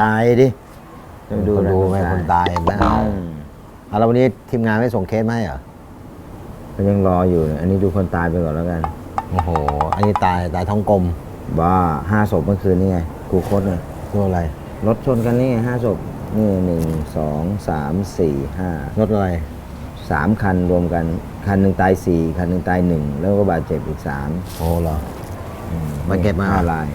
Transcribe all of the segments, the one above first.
ตายดิต้องดูดูนะดูไหมคนคนตายตายบ้างอืมเอาแล้ววันนี้ทีมงานไม่ส่งเคสมาให้เหรอก็ยังรออยู่เนี่ยอันนี้ดูคนตายไปก่อนแล้วกัน โอ้โห อันนี้ตายตายท้องกลม บ้าห้าศพเมื่อคืนนี่ไงกูโคตรเลยรถอะไร รถชนกันนี่ไงห้าศพนี่หนึ่งสองสามสี่ห้ารถอะไรสามคันรวมกัน คันหนึ่งตายสี่คันหนึ่งตายหนึ่งแล้วก็บาดเจ็บอีกสามโอ้เหรอมาเก็บมาห้ลาย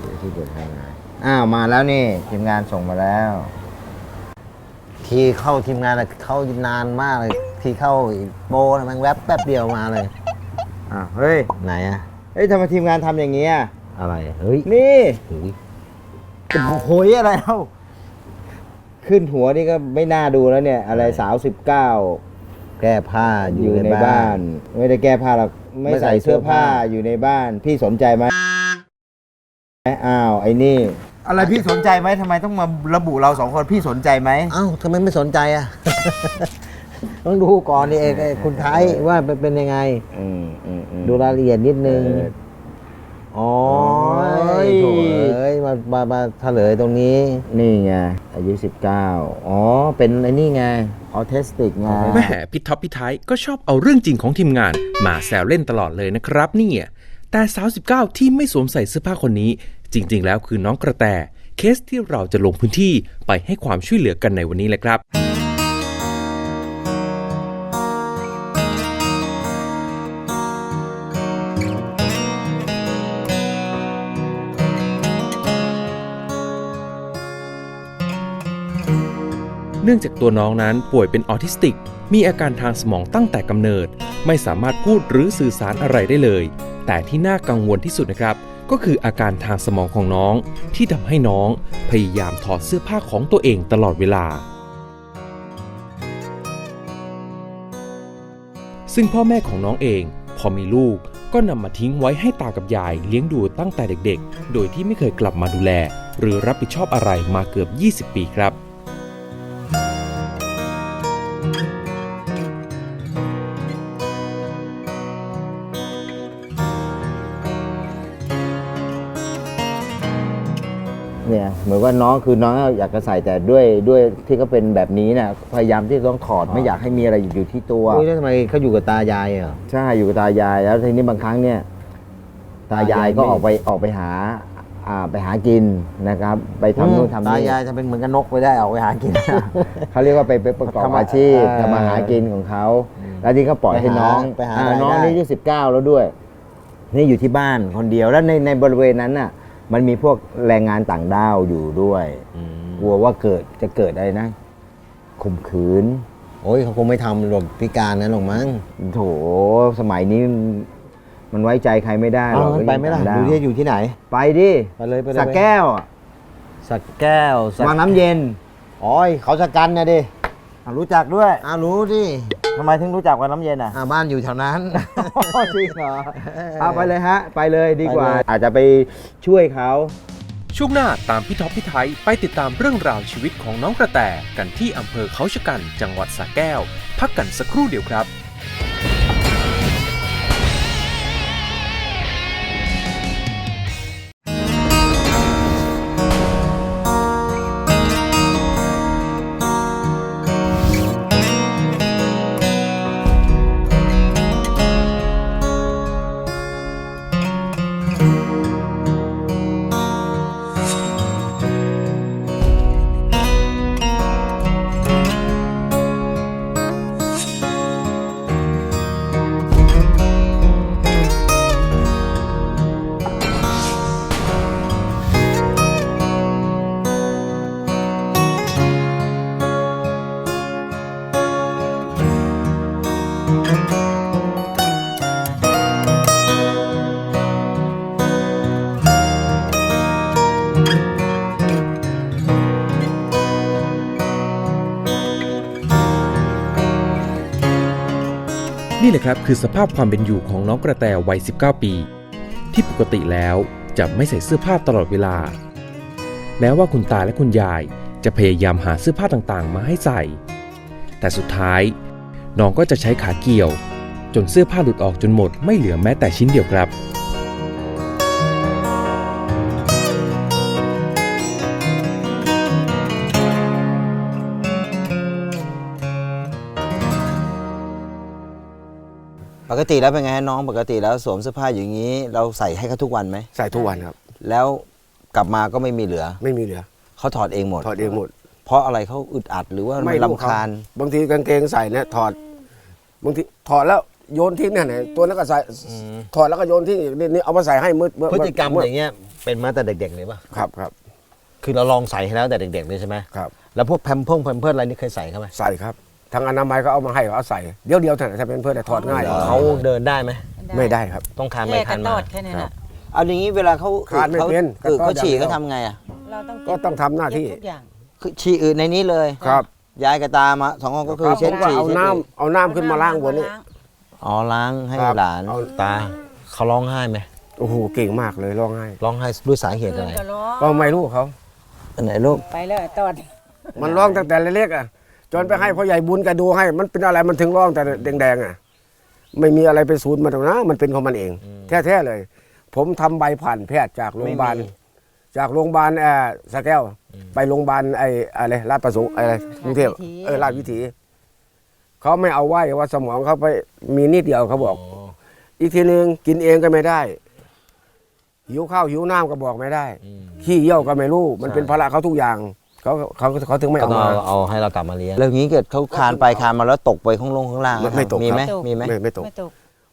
เดี๋ยวที่เกิดเหตุ อ้าวมาแล้วนี่ทีมงานส่งมาแล้ว ทีเข้าทีมงานอะเข้านานมากเลย ทีเข้าอีกโบนะมันแวบแป๊บเดียวมาเลยอ้าวเฮ้ยไหนอะเฮ้ยทำไมทีมงานทำอย่างเงี้ยอะไรเฮ้ยนี่โอ้ยจะโหยอะไรเล่าขึ้นหัวนี่ก็ไม่น่าดูแล้วเนี่ย อะไรสาวสิบเก้าแก้ผ้าออยู่ยู่ในในบ้าบ้าน น ไม่ได้แก้ผ้าหรอกไม่ไม่ใส่ใส่เสื้อผ้าเสื้อผ้า อยู่ในบ้าน พี่สนใจไหมอ้าวไอ้นี่ อะไรพี่สนใจไหมทำไมต้องมาระบุเราสองคนพี่สนใจไหมเอ้าทำไมไม่สนใจอะต้องดูก่อนนี่เองไอ้คุณไทยว่าเป็นเป็นยังไง อืมอืมอืม ดูรายละเอียดนิดนึงเอออ๋อโอ้ยโถ่เอ้ยมามามาเฉลยตรงนี้ นี่ไง อายุสิบเก้าอ๋อ เป็นไอ้นี่ไง ออทิสติกไงแม่พี่ท็อปพี่ไทยก็ชอบเอาเรื่องจริงของทีมงาน มาแซวเล่นตลอดเลยนะครับเนี่ยแต่สาว 19 ที่ไม่สวมใส่เสื้อผ้าคนนี้ จริง ๆ แล้วคือน้องกระแตเคสที่เราจะลงพื้นที่ไปให้ความช่วยเหลือกันในวันนี้แหละครับ เนื่องจากตัวน้องนั้นป่วยเป็นออทิสติก มีอาการทางสมองตั้งแต่กำเนิด ไม่สามารถพูดหรือสื่อสารอะไรได้เลย แต่ที่น่ากังวลที่สุดนะครับ ก็คืออาการทางสมองของน้อง ที่ทำให้น้องพยายามถอดเสื้อผ้าของตัวเองตลอดเวลา ซึ่งพ่อแม่ของน้องเอง พอมีลูกก็นำมาทิ้งไว้ให้ตากับยายเลี้ยงดูตั้งแต่เด็กๆ โดยที่ไม่เคยกลับมาดูแล หรือรับผิดชอบอะไรมาเกือบ 20 ปีครับ เนี่ยเหมือนว่าน้องคือน้องอยากจะใส่แต่ด้วยด้วยที่เขาเป็นแบบนี้น่ะพยายามที่ต้องถอดไม่อยากให้มีอะไรอยู่ที่ตัว อุ้ยแล้วทำไมเขาอยู่กับตายายเหรอ ใช่อยู่กับตายายแล้วทีนี้บางครั้งเนี่ย ตายายก็ตายายไม่ออกไปออกไปหาอ่าไปหากินนะครับ ไปทำนู่นทำตานี่ยายจะเป็นเหมือนกับนกไปได้ออกไปหากิน เขาเรียกว่าไปไปประกอบทำอาอาชีพเออทำมาหากินของเขาแล้วที่เขาปล่อยให้น้องไปหาอ่าไปหารายได้ น้องนี่อายุสิบเก้าแล้วด้วย นี่อยู่ที่บ้านคนเดียวแล้วในในบริเวณนั้นน่ะ มันมีพวกแรงงานต่างด้าวอยู่ด้วย กลัวว่าเกิดจะเกิดอะไรนะข่มขืน โอ้ยเขาคงไม่ทำหรอกพิการนั้นหรอกมั้งโถสมัยนี้มันไว้ใจใครไม่ได้หรเอาอกงั้นไปไหมล่ะต่างดูวที่อยู่ที่ไหน ไปดิไปเลยไปเลยสักแก้วอะสักแก้วสักวางน้ำเย็นอ๋อยเขาสกันนะดิ อะรู้จักด้วยอ้าวรู้ดิทำไมถึงรู้จักวางน้ำเย็นอะ อ่าบ้านอยู่แถวนั้น จริงเหรอเอาไปเลยฮะ ไปเลยดีกว่าอาจจะไปช่วยเขาช่วงหน้าตามพี่ท็อปพี่ไทยไปติดตามเรื่องราวชีวิตของน้องกระแตกันที่อำเภอเขาชะกันจังหวัดสระแก้ว พักกันสักครู่เดียวครับ นี่แหละครับคือสภาพความเป็นอยู่ของน้องกระแตวัย 19 ปี ที่ปกติแล้วจะไม่ใส่เสื้อผ้าตลอดเวลา แม้ว่าคุณตาและคุณยายจะพยายามหาเสื้อผ้าต่างๆ มาให้ใส่ แต่สุดท้ายน้องก็จะใช้ขาเกี่ยว จนเสื้อผ้าหลุดออกจนหมดไม่เหลือแม้แต่ชิ้นเดียวครับ กติแล้วเป็นไงฮะน้องปกติแล้วสวมเสื้อผ้าอย่างนี้ เราใส่ให้เขาทุกวันไหม ใส่ทุกวันครับ แล้วกลับมาก็ไม่มีเหลือไม่มีเหลือเขาถอดเองหมด ถอดเองหมดเพราะอะไรเขาอึดอัดหรือว่ามันรู้ลำคาญ บางทีกางเกงใส่เนี่ยถอดบางทีถอดแล้วโยนทิ้งเนี่ยไหนตัวนั้นก็ใส่ถอดแล้วก็โยนทิ้งอีกนี่นี่เอามาใส่ให้มืดเมื่อพฤติกรรมเมื่อย่างเงี้ยเป็นมาแต่เด็กๆเลยป่ะ ครับครับ คือเราลองใส่ให้แล้วแต่เด็กๆเลยใช่ไหมครับ แล้วพวกแพมเพิร์แพมเพิร์อะไรนี่เคยใส่เข้าไหมใส่ครับ ทางอนามัยก็เอามาให้เขาใส่เดี๋ยวเดียวเท่านั้นถ้าเป็นเพื่อนถอดง่ายเขาเดินได้ไหมไม่ได้ครับ ต้องคานไปแค่กคาระนตมาอดแค่นี้แหละเอาอย่างนี้เวลาเขาคานไม่เขาเป็นอึกระต๊อดเขาฉี่อย่างเดียวเขาทำไงอะเราต้องก็ต้องทำหน้าที่ เก็บทุกอย่างคือฉี่อืดในนี้เลยครับยายกับตามาสองคนก็คือครับเช็ดผมก็ฉี่เอาเช็ดน้ำฉี่เอาน้ำขึ้นมาล้างบนนี่อ๋อล้างให้ครับหลานเอา ตาเขาร้องไห้ไหมโอ้โหเก่งมากเลยร้องไห้ร้องไห้ด้วยสาเหตุคือะนไรก็ร้องก็ไม่รู้เขาอันไหนลูกไปแล้วตอดมันร้องตั้งแต่เล็กๆอะ จนไปให้พ่อใหญ่บุญแกดูให้ มันเป็นอะไรมันถึงร้องแต่แดงๆอะ ไม่มีอะไรไปสูญมันหรอกนะ มันเป็นของมันเอง แท้ๆเลย ผมทำใบผ่านแพทย์จากโรงพยาบาลไม่มีจากโรงพยาบาลเอ่อสระแก้ว ไปโรงพยาบาลไอ้อะไรราชประสงค์อะไรกรุงเทพเออราชวิถีเขาไม่เอาไว้ว่าสมองเขาไปมีนิดเดียวเขาบอกอีกทีหนึ่งกินเองก็ไม่ได้หิวข้าวหิวน้ำก็บอกไม่ได้ขี้เยี่ยวก็ไม่รู้ มันเป็นภาระเขาทุกอย่าง เขาเขาเขาถึงไม่ก็เอาต้องมา เอาเอาให้เรากลับมาเลี้ยง แล้วอย่างนี้เกิดเขาคานไปคานมาแล้วตกไปข้างลงข้างล่างไม่ไม่ตกมีไหมครับ มีไหมไม่ไม่ตก ไม่ตก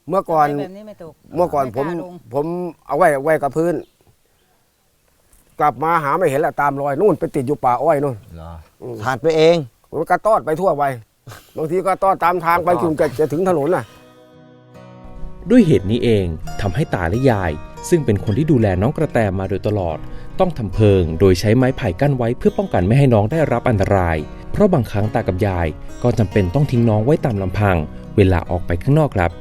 เมื่อก่อน แบบนี้ไม่ตกเมื่อก่อนผมไล้าลงผมเอาไว้ไว้กับพื้น กลับมาหาไม่เห็นละตามรอยนู่นไปติดอยู่ป่าอ้อยนู่นเหรออืมทานไปเอง มันก็ตอดไปทั่วไปบางทีก็ตอดตามทางไปจนจะจะถึงถนนน่ะ ด้วยเหตุนี้เองทำให้ตาและยาย ซึ่งเป็นคนที่ดูแลน้องกระแตมาโดยตลอด ต้องทำเพิง โดยใช้ไม้ไผ่กั้นไว้เพื่อป้องกันไม่ให้น้องได้รับอันตราย เพราะบางครั้งตากับยายก็จำเป็นต้องทิ้งน้องไว้ตามลำพัง เวลาออกไปข้างนอกครับ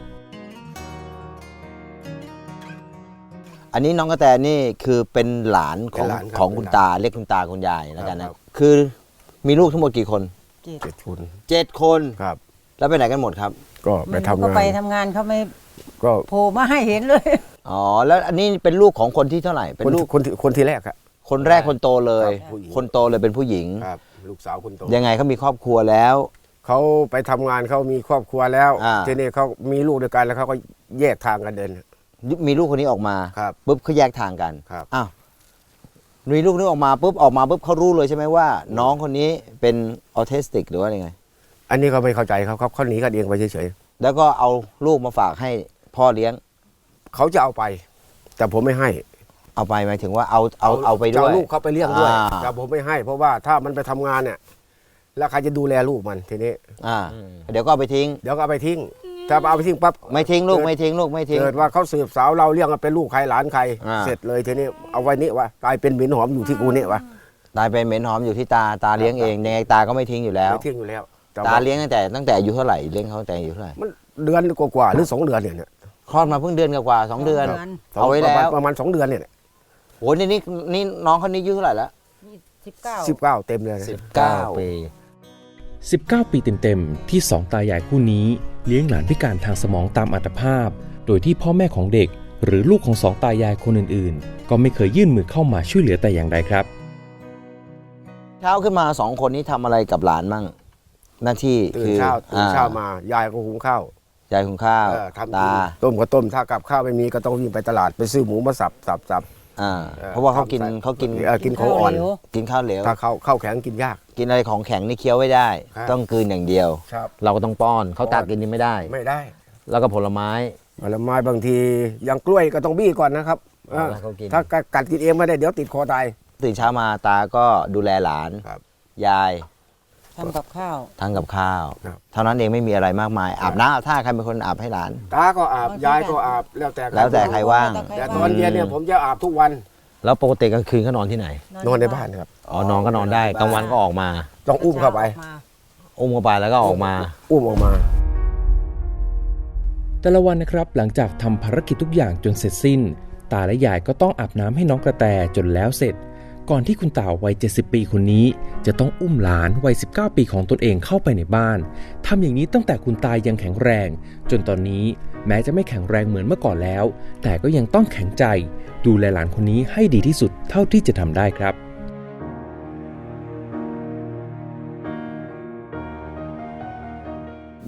อันนี้น้องกระแตนี่คือเป็นหลานของเป็นหลานครับของคุณเป็นหลานตาเรียกคุณตาคุณยายแล้วกันครันะบคือมีลูกทั้งหมดกี่คนจิตเจ็ดทุนเจ็ดคน ครับ แล้วไปไหนกันหมดครับ ก็ไปทำก็งาไปนทำงานเขาไม่ก็โผล่มาให้เห็นเลย อ๋อ แล้วอันนี้เป็นลูกของคนที่เท่าไหร่ เป็นคนลูที่กคนที่คนที่แรกครับ คนแรกคนโตเลย ครับผู้หญิง คนโตเลยเป็นผู้หญิง ครับ ลูกสาวคนโตยังไงเขามีครอบครัวแล้ว เขาไปทำงานเขามีครอบครัวแล้ว อ่า ทีนี้เขามีลูกด้วยกันแล้วเขาก็แยกทางกันเดิน มีลูกคนนี้ออกมาครับปุ๊บเขาแยกทางกันครับ อ้าวมีลูกนี้ออกมาปุ๊บออกมาปุ๊บเขารู้เลยใช่ไหมว่า น้องคนนี้เป็นออทิสติกหรือว่ายังไง อันนี้เขาไม่เข้าใจเขาเขาเขาหนีกันเองไปเฉยแล้วก็เอาลูกมาฝากให้พ่อเลี้ยง ๆเขาจะเอาไป แต่ผมไม่ให้เอาไปหมายถึงว่าเอาเอาเอาไปจะด้วยลูกเขาไปเลี้ยงด้วยอ่า แต่ผมไม่ให้ เพราะว่าถ้ามันไปทำงานเนี่ย แล้วใครจะดูแลลูกมันทีนี้ อ่า เดี๋ยวก็เอาไปทิ้ง เดี๋ยวก็เอาไปทิ้งถ้าเอาไปทิ้งปั๊บไม่ทิ้งลูกไม่ทิ้งลูกไม่ทิ้ง เกิดว่าเขาสืบสาวเราเลี้ยงว่าเป็นลูกใครหลานใคร อ่า เสร็จเลยทีนี้เอาไว้นี่วะกลายเป็นหมิ่นหอมอยู่ที่กูเนี่ยวะตายเป็นเหม็นหอมอยู่ที่ตาตาเลี้ยงเองยังไงตาก็ไม่ทิ้งอยู่แล้ว ไม่ทิ้งอยู่แล้ว แต่ตาว่าเลี้ยงตั้งแต่ตั้งแต่อายุเท่าไหร่เลี้ยงเขาตั้งแต่อายุเท่าไหร่มันเดือนกว่าๆหรือสองเดือนเนี่ยเนี่ยคลอดมาเพิ่งเดือนกว่าๆสองเดือนเดือนเอาไว้แล้วประมาณสองเดือนเนี่ยโหนี่นี่นี่น้องคนนี้อายุเท่าไหร่แล้ว สิบเก้าสิบเก้าเต็มเลยนะ 19 ปี 19 ปีเต็มๆ ที่สองตายายคู่นี้เลี้ยงหลานพิการทางสมองตามอัตภาพ โดยที่พ่อแม่ของเด็ก หรือลูกของสองตายายคนอื่นๆ ก็ไม่เคยยื่นมือเข้ามาช่วยเหลือแต่อย่างใดครับ เช้าขึ้นมาสองคนนี้ทำอะไรกับหลานมั่ง หน้าที่ตื่นคือเช้าตื่นเช้าอ่มา ยายก็หุงข้าวยายหุงข้าวเออทำตาต้มก็ต้มถ้ากับข้าวไม่มีก็ต้องวิ่งไปตลาดไปซื้อหมูมาสับสับสับ อ่าเออเพราะว่าเขากินทำใส่เขากินเออกิน ของอ่อนเหลวกินข้าวเหลว ถ้าข้าวข้าวแข็งกินยาก กินอะไรของแข็งนี่เคี้ยวไม่ได้ ครับ ต้องกลืนอย่างเดียว ครับ เราก็ต้องป้อนเขาป้อนตักกินนี่ไม่ได้ ไม่ได้แล้วก็ผลไม้ ผลไม้บางทีอย่างกล้วยก็ต้องบี้ก่อนนะครับเอาเออแล้วเขากิน ถ้ากัดกินเองไม่ได้เดี๋ยวติดคอตาย ตื่นเช้ามาตาก็ดูแลหลาน ครับ ยาย ทำกับข้าว ทำกับข้าว ครับ เท่านั้นเองไม่มีอะไรมากมาย อาบน้ำอาบท่าใครเป็นคนอาบให้หลาน ตาก็อาบบางทียายก็อาบ แล้วแต่แล้วแต่ใครว่าง แต่ตอนเย็นเนี่ยผมจะอาบทุกวัน แล้วปกติกลางคืนเขานอนที่ไหน นอนในบ้านครับ อ๋อนอนก็นอนได้กลางวันก็ออกมา ต้องอุ้มเข้าไปมาอุ้มเข้าไปแล้วก็ออกมา อุ้มออกมา แต่ละวันนะครับหลังจากทำภารกิจทุกอย่างจนเสร็จสิ้น ตาและยายก็ต้องอาบน้ำให้น้องกระแตจนแล้วเสร็จ ก่อนที่คุณต่าวัย 70 ปีคนนี้ จะต้องอุ้มหลานวัย 19 ปีของตนเองเข้าไปในบ้านทำอย่างนี้ตั้งแต่คุณตายังแข็งแรง จนตอนนี้แม้จะไม่แข็งแรงเหมือนเมื่อก่อนแล้ว แต่ก็ยังต้องแข็งใจ ดูแลหลานคนนี้ให้ดีที่สุดเท่าที่จะทำได้ครับ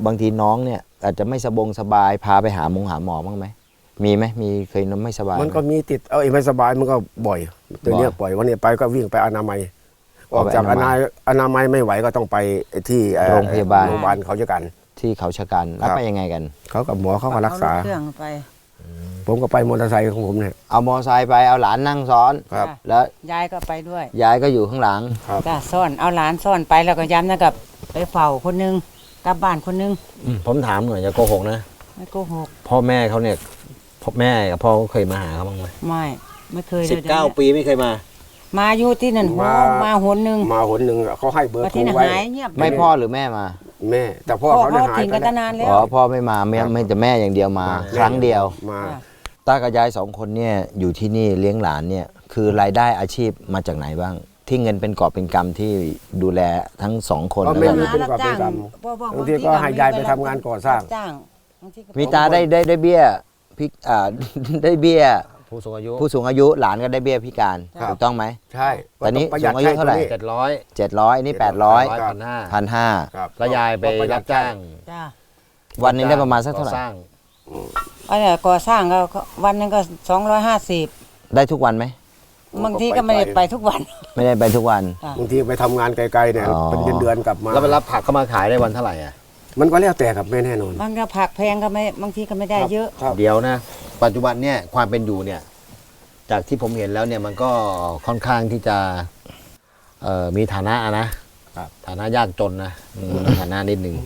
บางทีน้องเนี่ยอาจจะไม่สบงสบายพาไปหาหมงหาหมอบ้างไหม มีไหมมีเคยนไม่สบายมันก็ไหมีติดเอาไอ้ไม่สบายมันก็บ่อยเดี๋ยวนี้บ่อยปล่อยวันนี้ไปก็วิ่งไปอนามัยออออกกไปจากออนามันายอนามัยไม่ไหวก็ต้องไปที่เอ่อโรงพยาบาลโรงพยาบาลเขาเจากันที่เขาชะกันแล้วครับไปยังไงกัน เขากับหมอเขาก็รักษาเอถเครื่องไป ผมก็ไปมอเตอร์ไซค์ของผมเนี่ยเอามอไซค์ไปเอาหลานนั่งซ้อนครับจ้ะแล้วยายก็ไปด้วยยายก็อยู่ข้างหลังจ้ะซ่อนเอาหลานซ่อนไปแล้วก็ย้ำนะกับไปเฝ้าคนนึงกลับบ้านคนนึงผมถามหน่อยอย่าโกหกนะไม่โกหกพ่อแม่เขาเนี่ย พ่อแม่กับพ่อเขาเคยมาหาเขาบ้างไหมไม่ไม่เคยเลยสิบเก้าดี๋ยวนี้ปีไม่เคยมา มาอยู่ที่นั่นโหมา มาหนหนึ่งมาหนหนึ่งเขาให้เบอร์มาโทรที่นั่นไว้หายเงียบไม่พ่อหรือแม่มาแม่ แต่พ่อพ่อเขาเขาเนี่ยหายทิ้งไปกันแล้วตั้งนานแล้ว อ๋อพ่อไม่มาไม่ไม่แต่แม่อย่างเดียวมามาครั้งเดียวมาจ้ะตากับยายสองคนเนี่ยอยู่ที่นี่เลี้ยงหลานเนี่ยคือรายได้อาชีพมาจากไหนบ้าง ที่เงินเป็นกอบเป็นกำที่ดูแลทั้งสองคนก็แล้วไม่กันมีเป็นรับกอบเป็นจ้างกพ่อบอกบางทีก็ให้ยายไปทำงานก่อสร้าง บจ้างบางทีก็มีตาได้ได้ได้เบี้ย พิกอ่า ได้เบี้ย ผู้สูงอายุผู้สูงอายุหลานก็ได้เบี้ยพิการครับ ถูกต้องไหม ใช่ตอนนี้ประหยัดสูงอายุเท่าไหร่ใช้เจ็ดร้อยเจ็ดร้อยนี่แปดร้อยครับ พันห้าพันห้าครับแล้วยายไปก็ะหยัรัดบจ้างจ้าวันหนึงได้ประมาณสักเท่าไหร่ก่อสร้างอันเนี้ยก่อสร้างก็วันหนึงก็สองร้อยห้าสิบได้ทุกวันไหม บางทีก็ไม่ได้ไปทุกวัน ไม่ได้ไปทุกวัน บางทีไปทำงานไกลๆเนี่ยอ๋อ เป็นเดือนๆกลับมาแล้วไปรับผักเข้ามาขายได้วันเท่าไหร่อะ มันก็แล้วแต่ครับไม่แน่นอนบางก็ผักแพงก็ไม่บางทีก็ไม่ได้เยอะ ครับเดี๋ยวนะ ปัจจุบันเนี่ยความเป็นอยู่เนี่ย จากที่ผมเห็นแล้วเนี่ยมันก็ค่อนข้างที่จะเอ่อมีฐานะอะนะฐานะยากจนนะอืมฐานะนิดหนึ่ง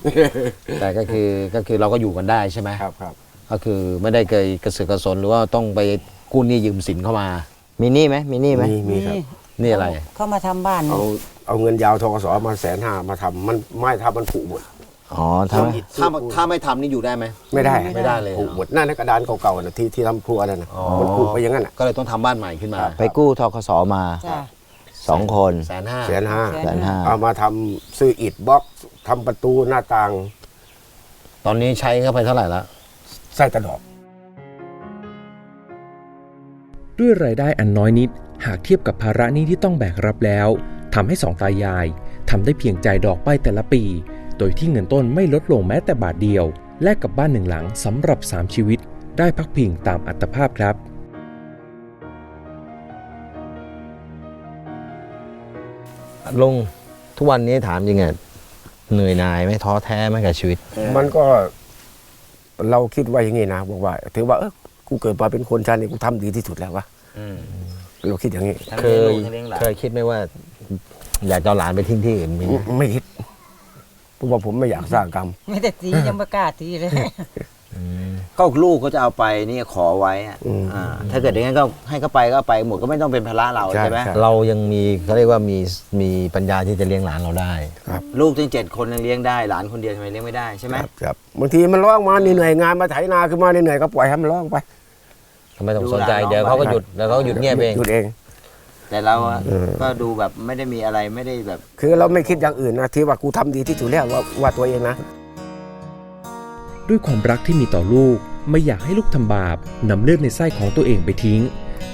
แต่ก็คือก็คือเราก็อยู่กันได้ใช่ไหม ครับครับ ก็คือไม่ได้เคยกระเสือกกระสนหรือว่าต้องไปกู้หนี้ยืมสินเข้ามา มีหนี้ไหมมีหนี้ไหมมีมีครับ นี่อะไร เขามาทำบ้านเอาเอาเงินยาวทกสมาแสนห้ามาทำมันไม่ทำมันผุหมด อ๋อทำไมถ้าถ้าไม่ทำนี่อยู่ได้ไหม ไม่ได้ไม่ได้เลย ผุหมดนั่นนะกระดานเก่าๆนะที่ที่ทำครัวนั่นนะอ๋อมันผุไปอย่างนั้นน่ะก็เลยต้องทำบ้านใหม่ขึ้นมาไปกู้ทกสมาจ้าสองคนแสนห้าแสนห้าแสแสนห้าเอามาทำซื้ออิฐบล็อกทำประตูหน้าต่าง ตอนนี้ใช้เข้าไปเท่าไหร่แล้วใส่ตะดอก ด้วยรายได้อันน้อยนิด หากเทียบกับภาระหนี้ที่ต้องแบกรับแล้วทำให้สองตายายทำได้เพียงจ่ายดอกไปแต่ละปี โดยที่เงินต้นไม่ลดลงแม้แต่บาทเดียว แลกกับบ้านหนึ่งหลังสำหรับ 3 ชีวิต ได้พักพิงตามอัตภาพครับลุงทุกวันนี้ถามจริงอะเหนื่อยหน่ายไหมท้อแท้ไหมกับชีวิต มันก็ เราคิดว่าอย่างนี้นะบอกว่า ถือว่าเออกูเกิดมาเป็นคนชาตินี้กูทำดีที่สุดแล้ววะเราคิดอย่างนี้ทั้งเคเลี้ยงยลูกทั้งเลี้ยงหลานเคยคิดไหมว่า อยากจะเอาหลานไปทิ้งที่อื่นมีไหมไม่คิด เพราะว่าผมไม่อยากสร้างกรรม ไม่ได้ตียังไม่กล้าตีเลย ก็ลูกก็จะเอาไปนี่ขอไว้อะอืมอ่าถ้าเกิดอย่างนั้นก็ให้เขาไปก็ไปหมดก็ไม่ต้องเป็นภาระเราใช่ใช่ไหมใช่ เรายังมีเขาเรียกว่ามีมีปัญญาที่จะเลี้ยงหลานเราได้ ลูกถึงเจ็ดคนยังเลี้ยงได้หลานคนเดียวทำไมเลี้ยงไม่ได้ใช่ไหมครับครับบางทีมันร้องมาเหนื่อยๆงานมาไถนาขึ้นมาเหนื่อยๆก็ปล่อยให้มันร้องไปทำไมต้องสนใจ เดี๋ยวเขาก็หยุดแล้วเขาก็หยุดเงียบเอง หยุดเอง แต่เราอะเออก็ดูแบบไม่ได้มีอะไรไม่ได้แบบ คือเราไม่คิดอย่างอื่นนะที่ว่ากูทำดีที่สุดแล้วว่าว่าตัวเองนะ ด้วยความรักที่มีต่อลูกไม่อยากให้ลูกทำบาปนำเลือดในไส้ของตัวเองไปทิ้ง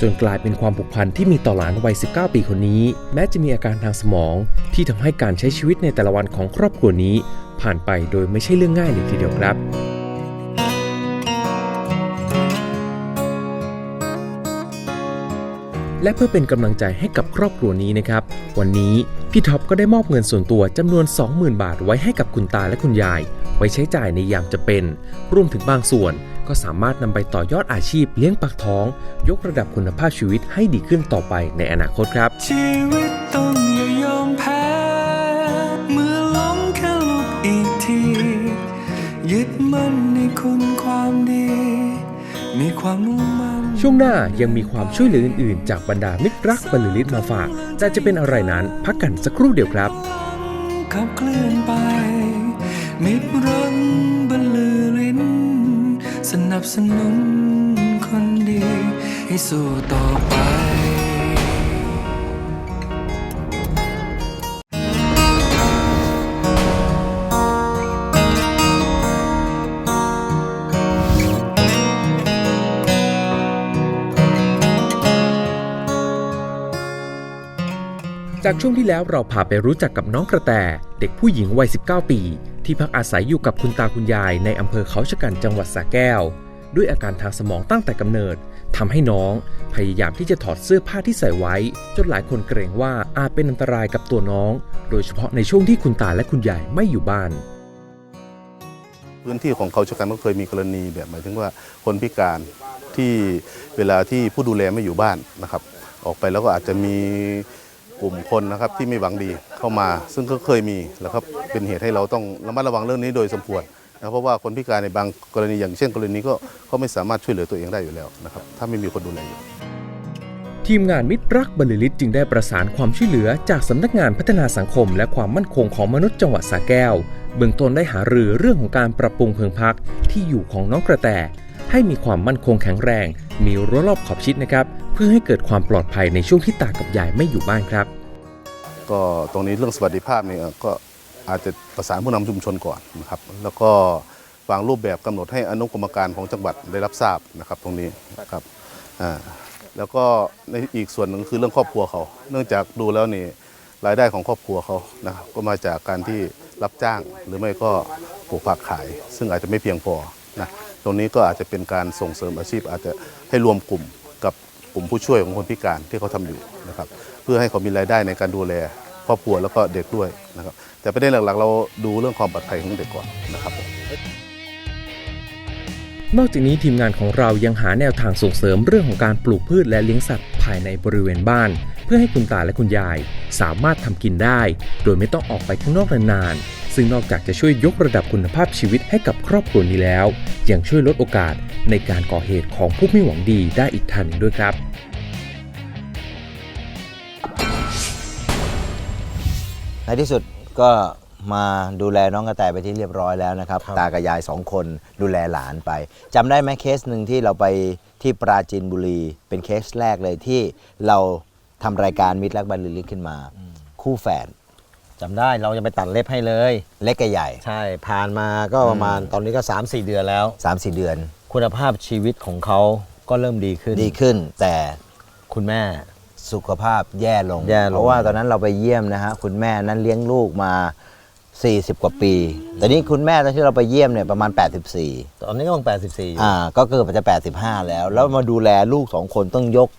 จนกลายเป็นความผูกพันที่มีต่อหลานวัย 19 ปีคนนี้ แม้จะมีอาการทางสมอง ที่ทำให้การใช้ชีวิตในแต่ละวันของครอบครัวนี้ ผ่านไปโดยไม่ใช่เรื่องง่ายเลยทีเดียวครับ และเพื่อเป็นกำลังใจให้กับครอบครัวนี้นะครับ วันนี้พี่ท็อปก็ได้มอบเงินส่วนตัวจำนวน 20,000 บาทไว้ให้กับคุณตาและคุณยาย ไว้ใช้จ่ายในยามจะเป็น รวมถึงบางส่วน ก็สามารถนำไปต่อยอดอาชีพเลี้ยงปากท้อง ยกระดับคุณภาพชีวิตให้ดีขึ้นต่อไปในอนาคตครับ ชีวิตต้องอย่ายอมแพ้เมื่อล้มแค่ลุกอีกที ยึดมั่นในคุณความดี มีความมุ่งมั่น ช่วงหน้ายังมีความช่วยเหลืออื่นๆ จากบรรดามิตรรักบรรลือฤทธิ์มาฝาก แต่จะเป็นอะไรนั้นพักกันสักครู่เดียวครับขับเคลื่อนไปมิตรรักบรรลือลิ้นสนับสนุนคนดีให้สู้ต่อไป จากช่วงที่แล้วเราพาไปรู้จักกับน้องกระแต เด็กผู้หญิงวัย 19 ปี ที่พักอาศัยอยู่กับคุณตาคุณยายในอำเภอเขาชะกันจังหวัดสระแก้ว ด้วยอาการทางสมองตั้งแต่กำเนิดทำให้น้องพยายามที่จะถอดเสื้อผ้าที่ใส่ไว้ จนหลายคนเกรงว่าอาจเป็นอันตรายกับตัวน้อง โดยเฉพาะในช่วงที่คุณตาและคุณยายไม่อยู่บ้าน พื้นที่ของเขาชะกันก็เคยมีกรณีแบบหมายถึงว่าคนพิการที่เวลาที่ผู้ดูแลไม่อยู่บ้านนะครับ ออกไปแล้วก็อาจจะมี กลุ่มคนนะครับที่ไม่หวังดีเข้ามา ซึ่งก็เคยมีแล้วครับเป็นเหตุให้เราต้องระมัดระวังเรื่องนี้โดยสมควรนะรเพราะว่าคนพิการในบางกรณีอย่างเช่น กรณีก็เขาไม่สามารถช่วยเหลือตัวเองได้อยู่แล้วนะครับถ้าไม่มีคนดูแลอยู่ ทีมงานมิตรรักบรรลือฤทธิ์จึงได้ประสานความช่วยเหลือจากสำนักงานพัฒนาสังคม และความมั่นคงของมนุษย์จังหวัดสระแก้ว เบื้องต้นได้หารือเรื่องของการปรับปรุงเพิงพักที่อยู่ของน้องกระแต ให้มีความมั่นคงแข็งแรง มีรั้วรอบขอบชิดนะครับ เพื่อให้เกิดความปลอดภัยในช่วงที่ตากับยายไม่อยู่บ้านครับ ก็ตรงนี้เรื่องสวัสดิภาพเนี่ยก็อาจจะประสานผู้นำชุมชนก่อนนะครับ แล้วก็วางรูปแบบกำหนดให้อนุกรรมการของจังหวัดได้รับทราบนะครับ ตรงนี้นะครับอ่าแล้วก็ในอีกส่วนหนึ่งคือเรื่องครอบครัวเขา เนื่องจากดูแล้วนี่รายได้ของครอบครัวเขานะครับก็มาจากการที่รับจ้างหรือไม่ก็ปลูกผักขาย ซึ่งอาจจะไม่เพียงพอ นะตรงนี้ก็อาจจะเป็นการส่งเสริมอาชีพ อาจจะให้รวมกลุ่มกับกลุ่มผู้ช่วยของคนพิการที่เขาทำอยู่นะครับ เพื่อให้เขามีรายได้ในการดูแลครอบครัวแล้วก็เด็กด้วยนะครับ แต่ประเด็นหลักๆ เราดูเรื่องความปลอดภัยของเด็กก่อนนะครับนอกจากนี้ทีมงานของเรายังหาแนวทางส่งเสริมเรื่องของการปลูกพืชและเลี้ยงสัตว์ภายในบริเวณบ้าน เพื่อให้คุณตาและคุณยาย สามารถทำกินได้ โดยไม่ต้องออกไปข้างนอกนานๆ ซึ่งนอกจากจะช่วยยกระดับคุณภาพชีวิตให้กับครอบครัวนี้แล้ว ยังช่วยลดโอกาสในการก่อเหตุของผู้ไม่หวังดีได้อีกทางหนึ่งด้วยครับในที่สุดก็มาดูแลน้องกระแตไปที่เรียบร้อยแล้วนะครับ ตากับยายสองคนดูแลหลานไปจำได้ไหมเคสหนึ่งที่เราไปที่ปราจีนบุรี เป็นเคสแรกเลยที่เราทำรายการมิตรรักบันลือฤทธิ์ขึ้นมา คู่แฝด จำได้เราจะไปตัดเล็บให้เลย เล็กกับใหญ่ใช่ผ่านมาก็ประมาณตอนนี้ก็ 3-4 เดือนแล้ว3-4เดือนคุณภาพชีวิตของเขาก็เริ่มดีขึ้นดีขึ้น แต่คุณแม่ สุขภาพแย่ลง แย่ลง เพราะว่าตอนนั้นเราไปเยี่ยมนะฮะคุณแม่นั้นเลี้ยงลูกมา 40 กว่าปี แต่นี้คุณแม่ตอนที่เราไปเยี่ยมเนี่ยประมาณ 84 ตอนนี้ก็ต้อง84อยู่อ่าก็เกือบจะ 85 แล้ว แล้วมาดูแลลูกสองคนต้องยก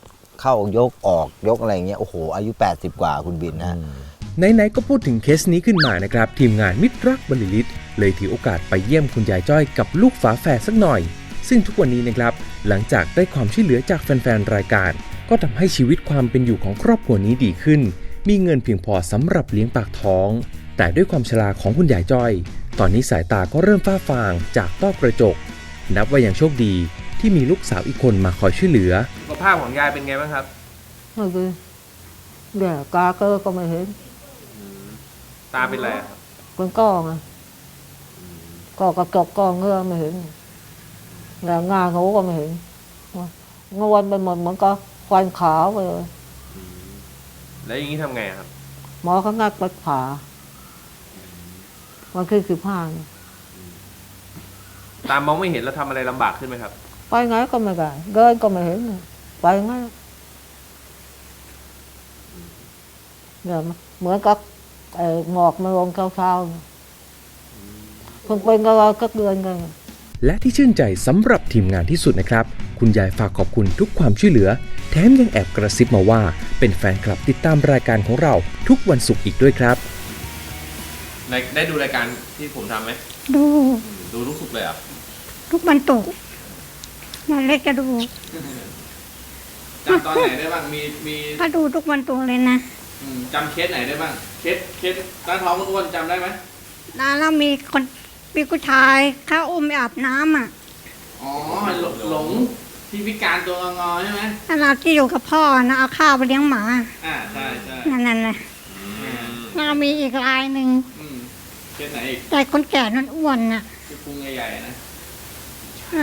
เข้ายกออกยกอะไรอย่างเงี้ยโอ้โหอายุ 80 กว่าคุณบินนะ ไหนๆก็พูดถึงเคสนี้ขึ้นมานะครับ ทีมงานมิตรรักบรรลือฤทธิ์เลยถือโอกาสไปเยี่ยมคุณยายจ้อยกับลูกฝาแฝดสักหน่อย ซึ่งทุกวันนี้นะครับ หลังจากได้ความช่วยเหลือจากแฟนๆรายการ ก็ทำให้ชีวิตความเป็นอยู่ของครอบครัวนี้ดีขึ้น มีเงินเพียงพอสำหรับเลี้ยงปากท้อง แต่ด้วยความชราของคุณยายจ้อย ตอนนี้สายตาก็เริ่มฝ้าฟางจากต้อกระจก นับว่ายังโชคดีที่มีลูกสาวอีกคนมาคอยช่วยเหลือสุขภาพของยายเป็นไงบ้างครับไม่ดีเดี๋ยวกาเกอก็ไม่เห็น ตาเป็นไรอะครับเป็นก้องอะก้อกระจกก้อเงือไม่เห็นแล้วงางูก็ไม่เห็นงวนไปหมดเหมือนก็ควันขาวไปเลยแล้วอย่างนี้ทำไงอะครับหมอเขางัดไปผ่าวันคือสิบห้าเนี่ยตามองไม่เห็นแล้วทำอะไรลำบากขึ้นไหมครับ ไปไงก็ไม่ได้เดินก็ไม่เห็นไปไงเดี๋ยวเหมือนกับ ไอ้หมอกมาลงเช้าๆเนี่ยเพิ่งเป็นก็ก็เดือนกันและที่ชื่นใจสำหรับทีมงานที่สุดนะครับ คุณยายฝากขอบคุณทุกความช่วยเหลือ แถมยังแอบกระซิบมาว่า เป็นแฟนคลับติดตามรายการของเราทุกวันศุกร์อีกด้วยครับได้ได้ดูรายการที่ผมทำไหมดูอืมดูทุกสุกเลยเหรอะทุกวันตุกนั่นเล็กจะดูจำตอนไหนได้บ้างมีมีถ้าดูทุกวันตุกเลยนะอืมจำเคสไหนได้บ้าง เคสเคสตาท้องอ้วนๆจำได้ไหมแล้วมีคนมีผู้ชายเขาอุ้มไปอาบน้ำอะอ๋อหลงหลงที่พิการตัวงอๆใช่ไหมขณะที่อยู่กับพ่อนะเอาข้าวไปเลี้ยงหมาอ่าใช่ใช่นั่นนั่นนะอืมแล้วมีอีกรายหนึ่งอืมเคสไหนอีกแต่คนแก่นั่นอ้วนน่ะที่พุงใหญ่ๆนะ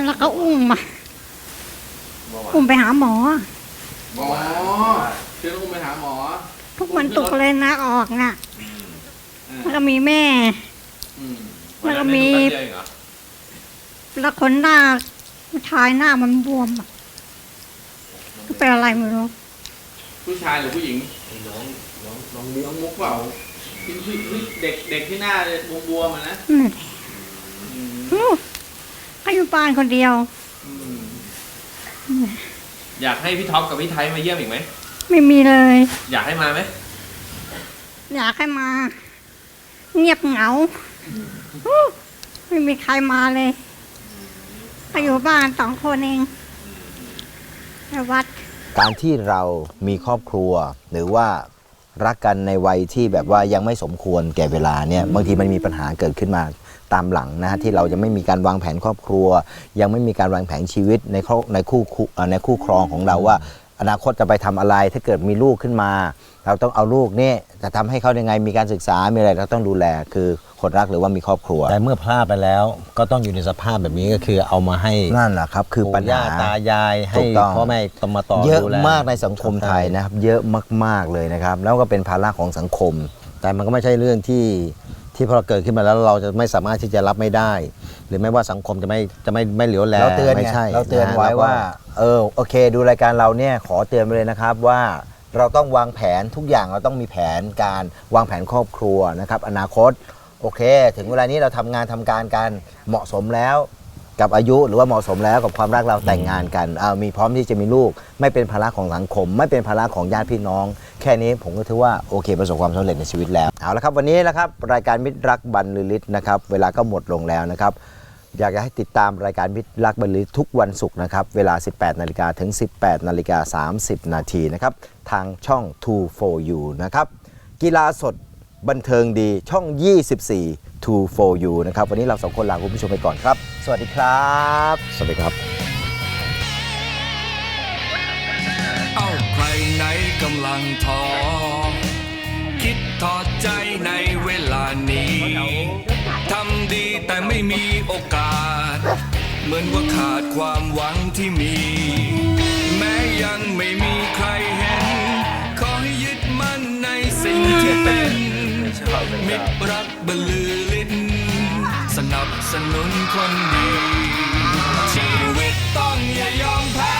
แล้วก็อุ้มมาเบาหวานอุ้มไปหาหมออ๋อเชิญอุ้มไปหาหมอ ทุกวันตุกเลยนะออกน่ะอ่าแล้วก็มีแม่ อืมแล้วก็นนั้นมีได้ดูแป๊บเดียวเองเหรอแล้วคนหน้าผู้ชายหน้ามันบวมอะเป็นอะไรไม่รู้ผู้ชายหรือผู้หญิง น้องน้องน้องมุกเปล่าที่ที่ที่เด็กเด็กที่หน้าบวมบวมๆอะนะอืมอู้เขาอยู่บ้านคนเดียวอยากให้พี่ท็อปกับพี่ไทยมาเยี่ยมอีกไหม ไม่มีเลย อยากให้มาไหมอยากให้มา เงียบเหงาอู้ไม่มีใครมาเลยเขาอยู่บ้านสองคนเองในวัด การที่เรามีครอบครัวหรือว่ารักกันในวัยที่แบบว่ายังไม่สมควรแก่เวลาเนี่ยบางทีมันมีปัญหาเกิดขึ้นมาตามหลังนะฮะที่เรายังไม่มีการวางแผนครอบครัว ยังไม่มีการวางแผนชีวิตในครอบในคู่คู่เอ่อในคู่ครองของเราว่า อนาคตจะไปทำอะไร ถ้าเกิดมีลูกขึ้นมา เราต้องเอาลูกเนี่ยจะทำให้เขายังไงมีการศึกษา มีอะไรเราต้องดูแลคือคนรักหรือว่ามีครอบครัว แต่เมื่อพลาดไปแล้ว ก็ต้องอยู่ในสภาพแบบนี้ก็คือเอามาให้นั่นแหละครับ คือปัญปู่ย่าหาตายายให้ถูกต้องพ่อแม่ต้องมาต่อเยอะดูแลมากในสังคมไทยนะครับ เยอะมากๆเลยนะครับ แล้วก็เป็นภาระของสังคม แต่มันก็ไม่ใช่เรื่องที่ ที่พอเราเกิดขึ้นมาแล้วเราจะไม่สามารถที่จะรับไม่ได้ หรือไม่ว่าสังคมจะไม่จะไม่ไม่เหลียวแลเราเตือนไม่ไงใช่เราเตือนนะไว้แล้ก็ว่า เออโอเค ดูรายการเราเนี่ยขอเตือนไปเลยนะครับว่าเราต้องวางแผนทุกอย่างเราต้องมีแผนการวางแผนครอบครัวนะครับ อนาคต โอเค ถึงเวลานี้เราทำงานทำการกันเหมาะสมแล้ว กับอายุหรือว่าเหมาะสมแล้วกับความรักเราแต่งงานกันเอามีพร้อมที่จะมีลูก ไม่เป็นภาระของสังคม ไม่เป็นภาระของญาติพี่น้อง แค่นี้ผมก็ถือว่าโอเคประสบความสำเร็จในชีวิตแล้วเอาละครับวันนี้นะครับรายการมิตรรักบันลือฤทธิ์นะครับเวลาก็หมดลงแล้วนะครับอยากจะให้ติดตามรายการมิตรรักบันลือทุกวันศุกร์นะครับ เวลา 18 นาฬิกาถึง 18 นาฬิกา 30 นาทีนะครับ ทางช่อง 2 for you นะครับ กีฬาสดบันเทิงดีช่อง 24 2 for you นะครับ วันนี้เราสองคนลาคุณผู้ชมไปก่อนครับ สวัสดีครับ สวัสดีครับ เอ้าใครไหนกำลังท้อคิดทอดใจในเวลานี้ทำดีแต่ไม่มีโอกาส เหมือนว่าขาดความหวังที่มี แม้ยังไม่มีใครเห็น ขอให้ยึดมั่นในสิ่งที่เป็น มิตรรักบรรลือฤทธิ์สนับสนุนคนดี ชีวิตต้องอย่ายอมแพ้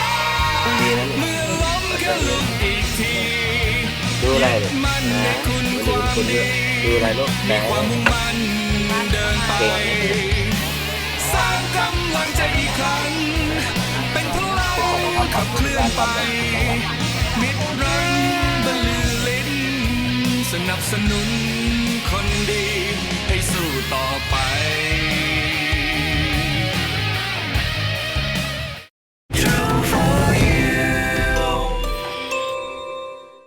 เมื่อล้มก็ลุกอีกทีดูอะไรยึดมั่นในคุณความดีดูอะไรลูกมีความมุ่งมั่นเดินไป สร้างกำลังใจอีกครั้ง เป็นพลังขับเคลื่อนไป มิตรรังบรรลือลิ้นสนับสนุน คนดีให้สู้ต่อไป